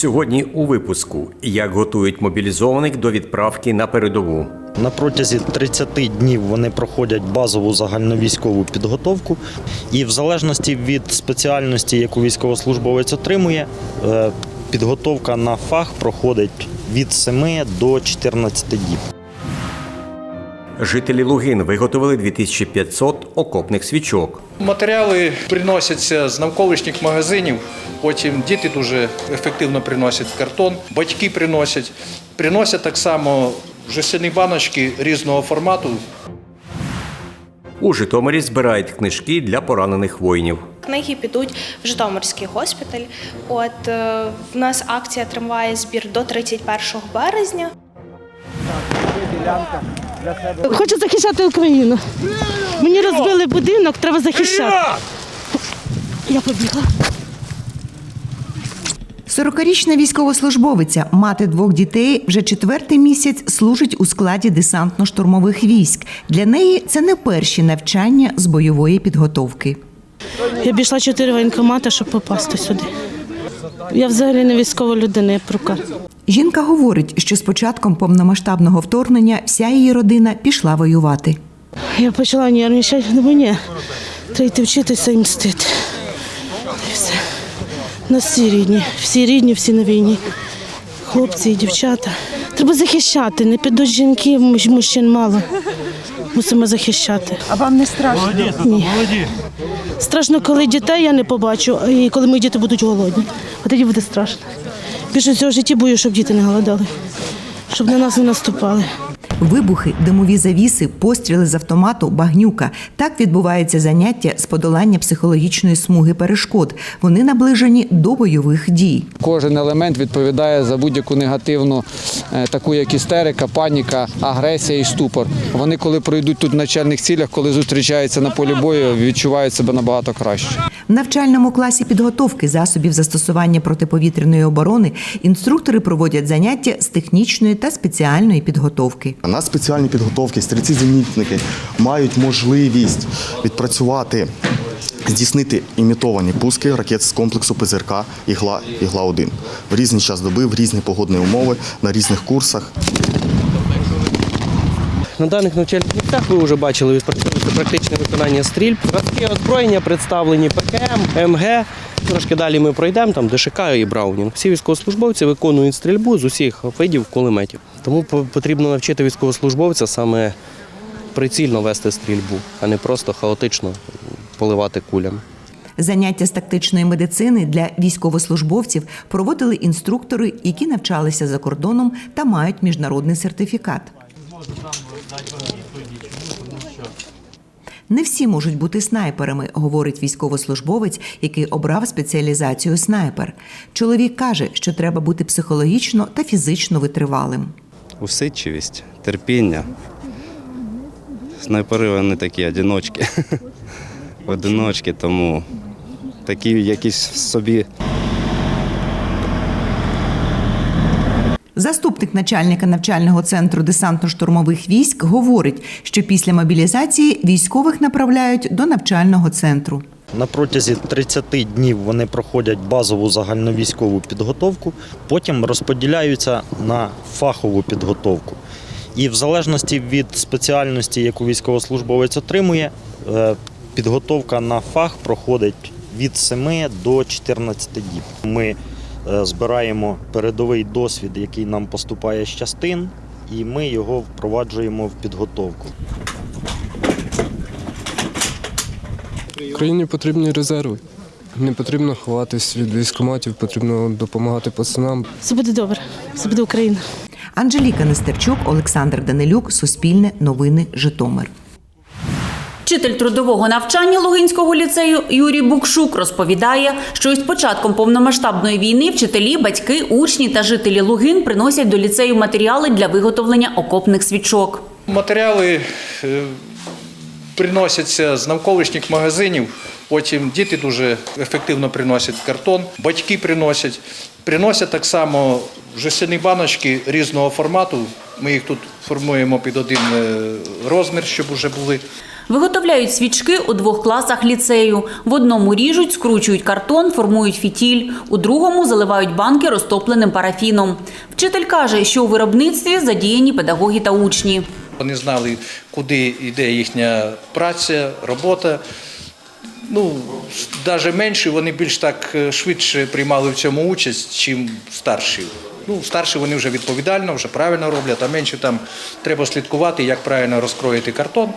Сьогодні у випуску як готують мобілізованих до відправки на передову. На протязі 30 днів вони проходять базову загальновійськову підготовку, і в залежності від спеціальності, яку військовослужбовець отримує, е, підготовка на фах проходить від 7 до 14 діб. Жителі Лугин виготовили 2500 окопних свічок. Матеріали приносяться з навколишніх магазинів. Потім діти дуже ефективно приносять картон, батьки приносять. Приносять так само жестяні баночки різного формату. У Житомирі збирають книжки для поранених воїнів. Книги підуть в Житомирський госпіталь. От е, в нас акція триває збір до 31 березня. Хочу захищати Україну. Мені розбили будинок, треба захищати. Я побігла. 40-річна військовослужбовиця, мати двох дітей, вже четвертий місяць служить у складі десантно-штурмових військ. Для неї це не перші навчання з бойової підготовки. Я обійшла чотири воєнкомати, щоб попасти сюди. Я взагалі не військова людина, я прука. Жінка говорить, що з початком повномасштабного вторгнення вся її родина пішла воювати. Я почала нервничати, думаю, ні, треба йти вчитися і мстити. І все. Нас всі рідні, всі рідні, всі на війні. Хлопці і дівчата. Треба захищати, не підуть жінки, мужчин мало. Мусимо захищати. А вам не страшно? Ні. Страшно, коли дітей я не побачу, і коли мої діти будуть голодні. От тоді буде страшно. Більше всього в житті бою, щоб діти не голодали, щоб на нас не наступали. Вибухи, димові завіси, постріли з автомату, багнюка. Так відбувається заняття з подолання психологічної смуги перешкод. Вони наближені до бойових дій. Кожен елемент відповідає за будь-яку негативну, е, таку як істерика, паніка, агресія і ступор. Вони, коли пройдуть тут в начальних цілях, коли зустрічаються на полі бою, відчувають себе набагато краще. В навчальному класі підготовки засобів застосування протиповітряної оборони інструктори проводять заняття з технічної та спеціальної підготовки. На спеціальні підготовки стрільці-зенітники мають можливість відпрацювати, здійснити імітовані пуски ракет з комплексу ПЗРК «Ігла» «Ігла-1» в різний час доби, в різні погодні умови, на різних курсах. На даних навчальних місцях ви вже бачили практичне виконання стрільб. Зразки озброєння представлені ПКМ, МГ. Трошки далі ми пройдемо, там ДШК і Браунінг. Всі військовослужбовці виконують стрільбу з усіх видів кулеметів. Тому потрібно навчити військовослужбовця саме прицільно вести стрільбу, а не просто хаотично поливати кулями. Заняття з тактичної медицини для військовослужбовців проводили інструктори, які навчалися за кордоном та мають міжнародний сертифікат. Не всі можуть бути снайперами, говорить військовослужбовець, який обрав спеціалізацію снайпер. Чоловік каже, що треба бути психологічно та фізично витривалим. усидчивість, терпіння. Снайпери вони такі одиночки. Одиночки, тому такі якісь собі Заступник начальника навчального центру десантно-штурмових військ говорить, що після мобілізації військових направляють до навчального центру. На протязі 30 днів вони проходять базову загальновійськову підготовку, потім розподіляються на фахову підготовку. І в залежності від спеціальності, яку військовослужбовець отримує, е, підготовка на фах проходить від 7 до 14 діб. Ми збираємо передовий досвід, який нам поступає з частин, і ми його впроваджуємо в підготовку. Україні потрібні резерви. Не потрібно ховатись від військоматів, потрібно допомагати пацанам. Все буде добре, все буде Україна. Анжеліка Нестерчук, Олександр Данилюк, Суспільне, Новини, Житомир. Вчитель трудового навчання Лугинського ліцею Юрій Букшук розповідає, що із початком повномасштабної війни вчителі, батьки, учні та жителі Лугин приносять до ліцею матеріали для виготовлення окопних свічок. Матеріали е, приносяться з навколишніх магазинів. Потім діти дуже ефективно приносять картон, батьки приносять. Приносять так само жестяні баночки різного формату. Ми їх тут формуємо під один е, розмір, щоб вже були. Виготовляють свічки у двох класах ліцею. В одному ріжуть, скручують картон, формують фітіль, у другому заливають банки розтопленим парафіном. Вчитель каже, що у виробництві задіяні педагоги та учні. Вони знали, куди йде їхня праця, робота. Ну, навіть менші вони більш так е, швидше приймали в цьому участь, чим старші. Ну, старші вони вже відповідально, вже правильно роблять, а менші там треба слідкувати, як правильно розкроїти картон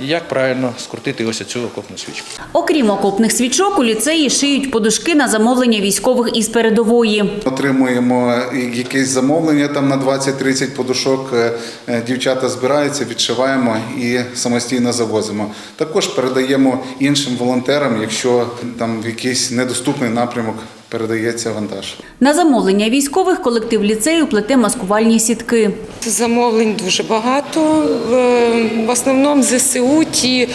і як правильно скрутити ось цю окопну свічку. Окрім окопних свічок, у ліцеї шиють подушки на замовлення військових із передової. Отримуємо якесь замовлення там на 20-30 подушок. е, е, Дівчата збираються, відшиваємо і самостійно завозимо. Також передаємо іншим волонтерам, якщо там в якийсь недоступний напрямок передається вантаж. На замовлення військових колектив ліцею плете маскувальні сітки. Замовлень дуже багато. В- основному ЗСУ ті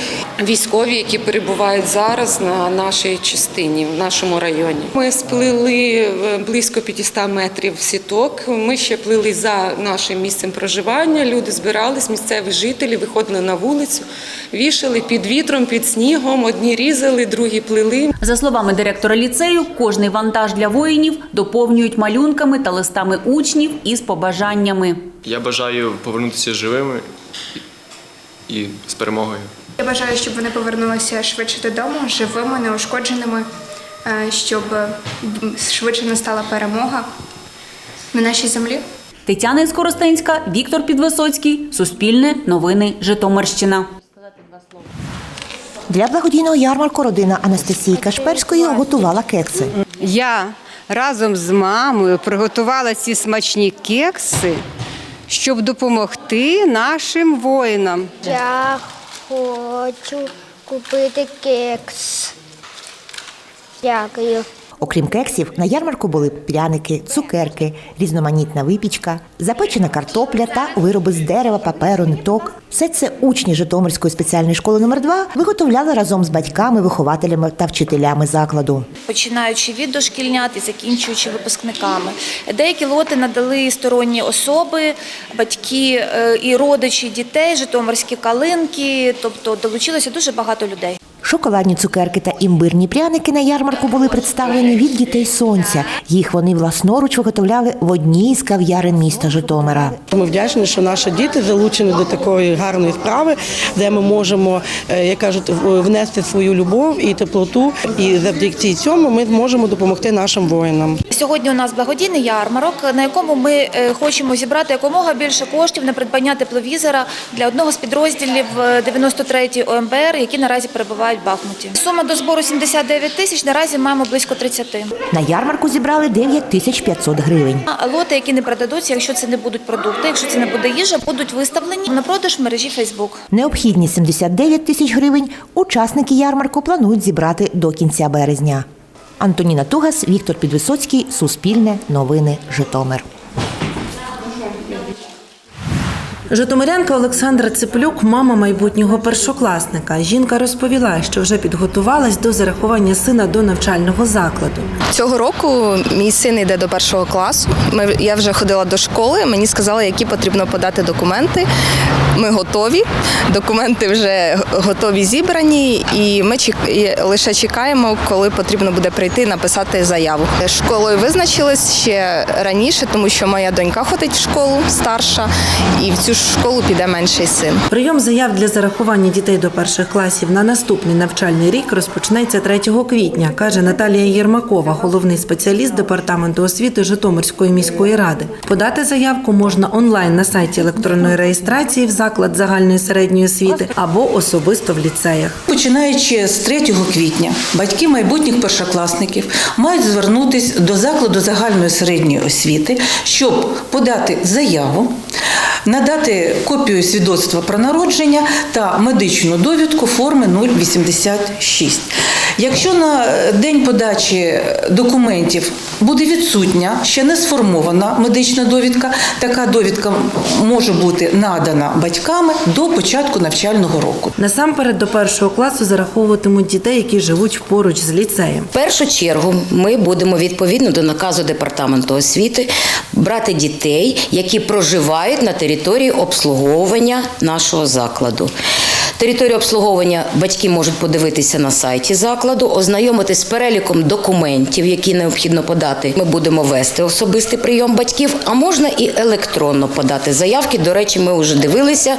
військові, які перебувають зараз на нашій частині, в нашому районі. Ми сплили е, близько 500 метрів сіток. Ми ще плили за нашим місцем проживання. Люди збирались, місцеві жителі виходили на вулицю, вішали під вітром, під снігом. Одні різали, другі плили. За словами директора ліцею, кожний вантаж для воїнів доповнюють малюнками та листами учнів із побажаннями. Я бажаю повернутися живими і з перемогою. Я бажаю, щоб вони повернулися швидше додому, живими, неушкодженими, е, щоб швидше настала перемога на нашій землі. Тетяна Скоростенська, Віктор Підвисоцький, Суспільне, Новини, Житомирщина. Для благодійного ярмарку родина Анастасії Кашперської готувала кекси. Я разом з мамою приготувала ці смачні кекси, щоб допомогти нашим воїнам. Я хочу купити кекс. Дякую. Окрім кексів, на ярмарку були пряники, цукерки, різноманітна випічка, запечена картопля та вироби з дерева, паперу, ниток. Все це учні Житомирської спеціальної школи номер 2 виготовляли разом з батьками, вихователями та вчителями закладу. Починаючи від дошкільнят і закінчуючи випускниками. Деякі лоти надали сторонні особи, батьки е, і родичі дітей, житомирські калинки, тобто долучилося дуже багато людей. Шоколадні цукерки та імбирні пряники на ярмарку були представлені від дітей сонця. Їх вони власноруч виготовляли в одній з кав'ярин міста Житомира. Ми вдячні, що наші діти залучені до такої гарної справи, де ми можемо, е, як кажуть, внести свою любов і теплоту. І завдяки цьому ми зможемо допомогти нашим воїнам. Сьогодні у нас благодійний ярмарок, на якому ми е, хочемо зібрати якомога більше коштів на придбання тепловізора для одного з підрозділів е, 93-ї ОМБР, які наразі перебувають Бахмуті. Сума до збору 79 тисяч. Наразі маємо близько 30. На ярмарку зібрали 9 тисяч 500 гривень. А Лоти, які не продадуться, якщо це не будуть продукти, якщо це не буде їжа, будуть виставлені на продаж в мережі Facebook. Необхідні 79 тисяч гривень учасники ярмарку планують зібрати до кінця березня. Антоніна Тугас, Віктор Підвисоцький, Суспільне, Новини, Житомир. Житомирянка Олександра Цеплюк, мама майбутнього першокласника. Жінка розповіла, що вже підготувалась до зарахування сина до навчального закладу. Цього року мій син йде до першого класу. Я вже ходила до школи. Мені сказали, які потрібно подати документи. Ми готові. Документи вже готові зібрані, і ми лише чекаємо, коли потрібно буде прийти написати заяву. Школою визначились ще раніше, тому що моя донька ходить в школу старша, і в цю школу піде менший син. Прийом заяв для зарахування дітей до перших класів на наступний навчальний рік розпочнеться 3 квітня, каже Наталія Єрмакова, головний спеціаліст департаменту освіти Житомирської міської ради. Подати заявку можна онлайн на сайті електронної реєстрації в заклад загальної середньої освіти або особисто в ліцеях. Починаючи з 3 квітня, батьки майбутніх першокласників мають звернутися до закладу загальної середньої освіти, щоб подати заяву, надати копію свідоцтва про народження та медичну довідку форми 086. Якщо на день подачі документів буде відсутня, ще не сформована медична довідка, така довідка може бути надана батьками до початку навчального року. Насамперед до першого класу зараховуватимуть дітей, які живуть поруч з ліцеєм. В першу чергу ми будемо відповідно до наказу департаменту освіти брати дітей, які проживають на території обслуговування нашого закладу. Територію обслуговування батьки можуть подивитися на сайті закладу, ознайомитись з переліком документів, які необхідно подати. Ми будемо вести особистий прийом батьків, а можна і електронно подати заявки. До речі, ми вже дивилися.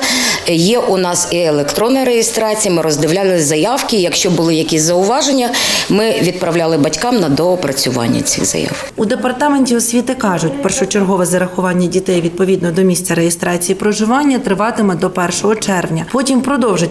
Є у нас і електронна реєстрація. Ми роздивлялися заявки. Якщо були якісь зауваження, ми відправляли батькам на доопрацювання цих заяв. У департаменті освіти кажуть, першочергове зарахування дітей відповідно до місця реєстрації проживання триватиме до 1 червня. Потім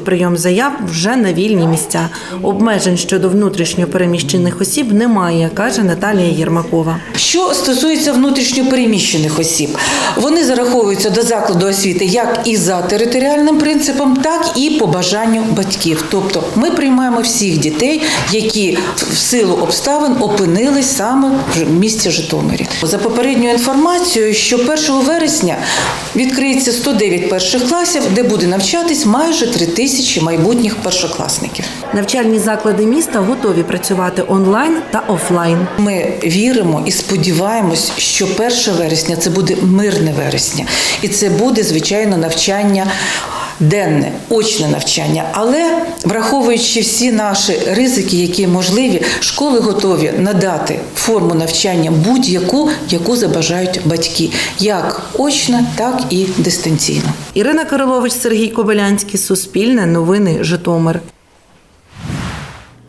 прийом заяв вже на вільні місця. Обмежень щодо внутрішньо переміщених осіб немає, каже Наталія Єрмакова. Що стосується внутрішньопереміщених осіб, вони зараховуються до закладу освіти як і за територіальним принципом, так і по бажанню батьків. Тобто ми приймаємо всіх дітей, які в силу обставин опинились саме в місті Житомирі. За попередньою інформацією, що 1 вересня відкриється 109 перших класів, де буде навчатись майже 3 тисячі майбутніх першокласників. Навчальні заклади міста готові працювати онлайн та офлайн. Ми віримо і сподіваємось, що 1 вересня це буде мирне вересня, і це буде звичайно навчання. Денне, очне навчання, але враховуючи всі наші ризики, які можливі, школи готові надати форму навчання будь-яку, яку забажають батьки, як очна, так і дистанційно. Ірина Кирилович, Сергій Кобилянський, Суспільне, Новини, Житомир.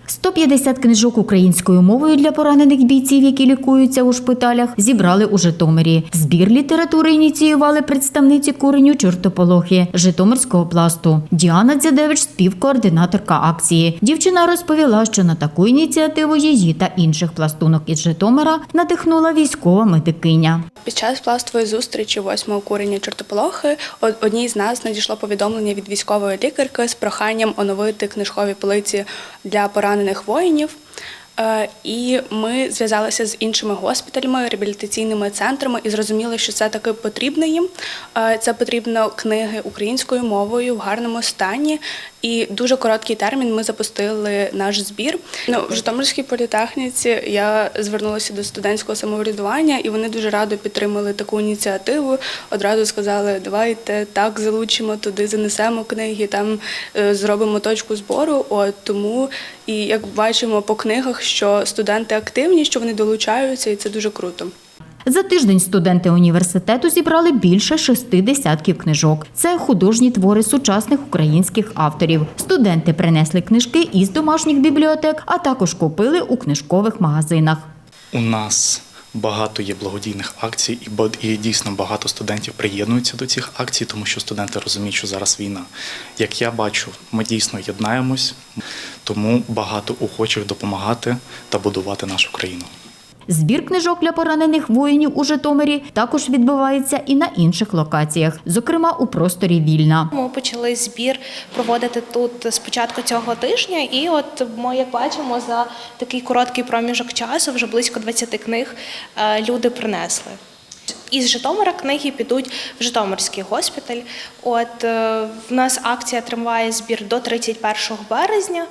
150 книжок українською мовою для поранених бійців, які лікуються у шпиталях, зібрали у Житомирі. Збір літератури ініціювали представниці куреню чортополохи Житомирського пласту. Діана Дзядевич, співкоординаторка акції. Дівчина розповіла, що на таку ініціативу її та інших пластунок із Житомира надихнула військова медикиня. Під час пластової зустрічі 8-го курення чортополохи од- одній з нас надійшло повідомлення від військової лікарки з проханням оновити книжкові полиці для поранених воїнів. Е, І ми зв'язалися з іншими госпіталями, реабілітаційними центрами і зрозуміли, що це таки потрібно їм. Е, Це потрібно книги українською мовою в гарному стані. І дуже короткий термін ми запустили наш збір. Ну, в Житомирській політехніці я звернулася до студентського самоврядування, і вони дуже радо підтримали таку ініціативу. Одразу сказали, давайте так залучимо туди, занесемо книги, там е, зробимо точку збору. От тому і як бачимо по книгах, що студенти активні, що вони долучаються, і це дуже круто. За тиждень студенти університету зібрали більше шести десятків книжок. Це художні твори сучасних українських авторів. Студенти принесли книжки із домашніх бібліотек, а також купили у книжкових магазинах. У нас багато є благодійних акцій, і дійсно багато студентів приєднуються до цих акцій, тому що студенти розуміють, що зараз війна. Як я бачу, ми дійсно єднаємось, тому багато охочих допомагати та будувати нашу країну. Збір книжок для поранених воїнів у Житомирі також відбувається і на інших локаціях, зокрема у просторі Вільна. Ми почали збір проводити тут з початку цього тижня, і от ми, як бачимо, за такий короткий проміжок часу вже близько 20 книг е, люди принесли. Із Житомира книги підуть в Житомирський госпіталь. От е, в нас акція триває збір до 31 березня.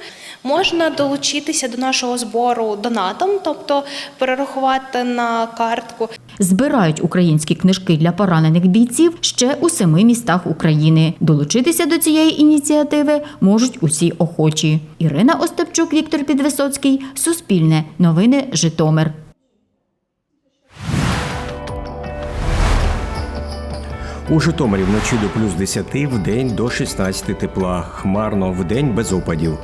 Можна долучитися до нашого збору донатом, тобто перерахувати на картку. Збирають українські книжки для поранених бійців ще у семи містах України. Долучитися до цієї ініціативи можуть усі охочі. Ірина Остапчук, Віктор Підвисоцький, Суспільне, Новини Житомир. У Житомирі вночі до плюс 10, в день до 16 тепла. Хмарно в день без опадів.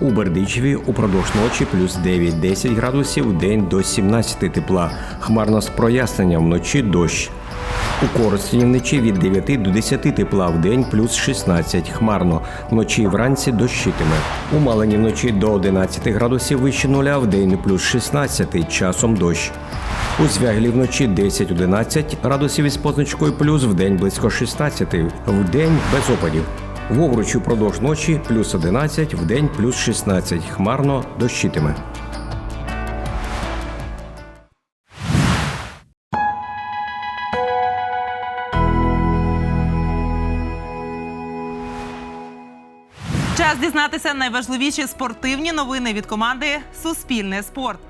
У Бердичеві упродовж ночі плюс 9-10 градусів, в день до 17 тепла. Хмарно з проясненням вночі дощ. У Коростені вночі від 9 до 10 тепла, в день плюс 16, хмарно. Вночі і вранці дощитиме. У Малині вночі до 11 градусів вище нуля, в день плюс 16, часом дощ. У Звягелі вночі 10-11 градусів із позначкою плюс, в день близько 16, в день без опадів. В Овручі впродовж ночі плюс 11, в день плюс 16, хмарно дощитиме. Час дізнатися найважливіші спортивні новини від команди Суспільне спорт.